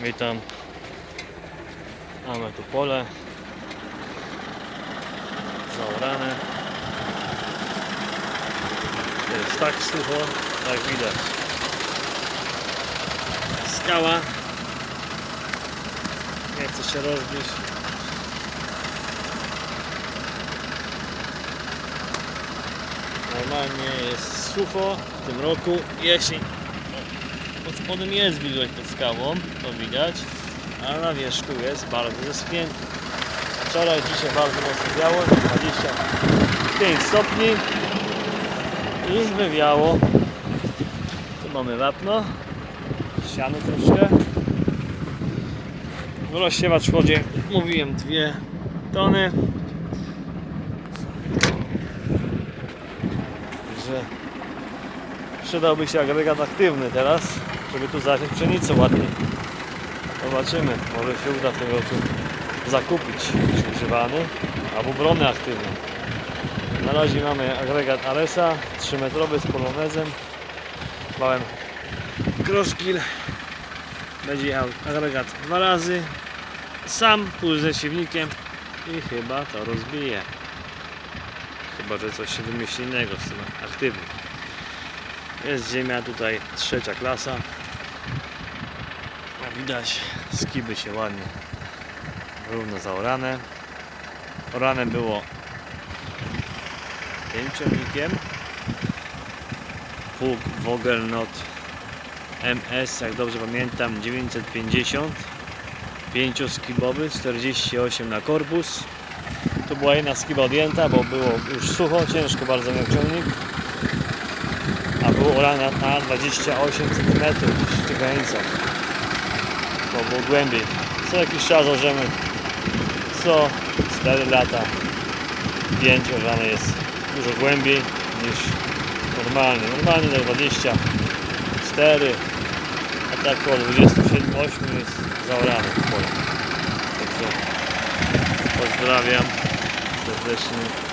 Witam. Mamy tu pole. Zaorane. Jest tak sucho, jak widać. Skała. Nie chce się rozbić. Normalnie jest sucho w tym roku. Jesień pod spodem jest wilgoć pod skałą, to widać, a na wierzchu jest bardzo zeschnięty. Wczoraj, dzisiaj bardzo mocno wiało, 25 stopni. Już wywiało. Tu mamy wapno, siano troszkę. W rozsiewacz wchodzie, mówiłem, dwie tony. Także przydałby się agregat aktywny teraz, żeby tu zasiać pszenicę ładnie. Zobaczymy, może się uda w tym roku zakupić używany albo brony aktywne. Na razie mamy agregat Aresa 3 metrowy z polonezem. Małem crosskill. Będzie jechał agregat dwa razy. Sam pół ze siewnikiem i chyba to rozbije. Chyba, że coś się wymyśli innego z tym aktywnym. Jest ziemia tutaj trzecia klasa. Widać skiby się ładnie równo zaorane. Orane było pięcionikiem. Pług Vogelnot MS, jak dobrze pamiętam, 950. Pięcioskibowy, 48 na korpus. Tu była jedna skiba odjęta, bo było już sucho, ciężko bardzo miał ciągnik a było orane na 28 cm w tych granicach bo głębiej. Co jakiś czas orzemy co? 4 lata. 5 orzane jest dużo głębiej niż normalnie. Normalnie na 24 a tak około 27-8 jest zaorane w pole także pozdrawiam serdecznie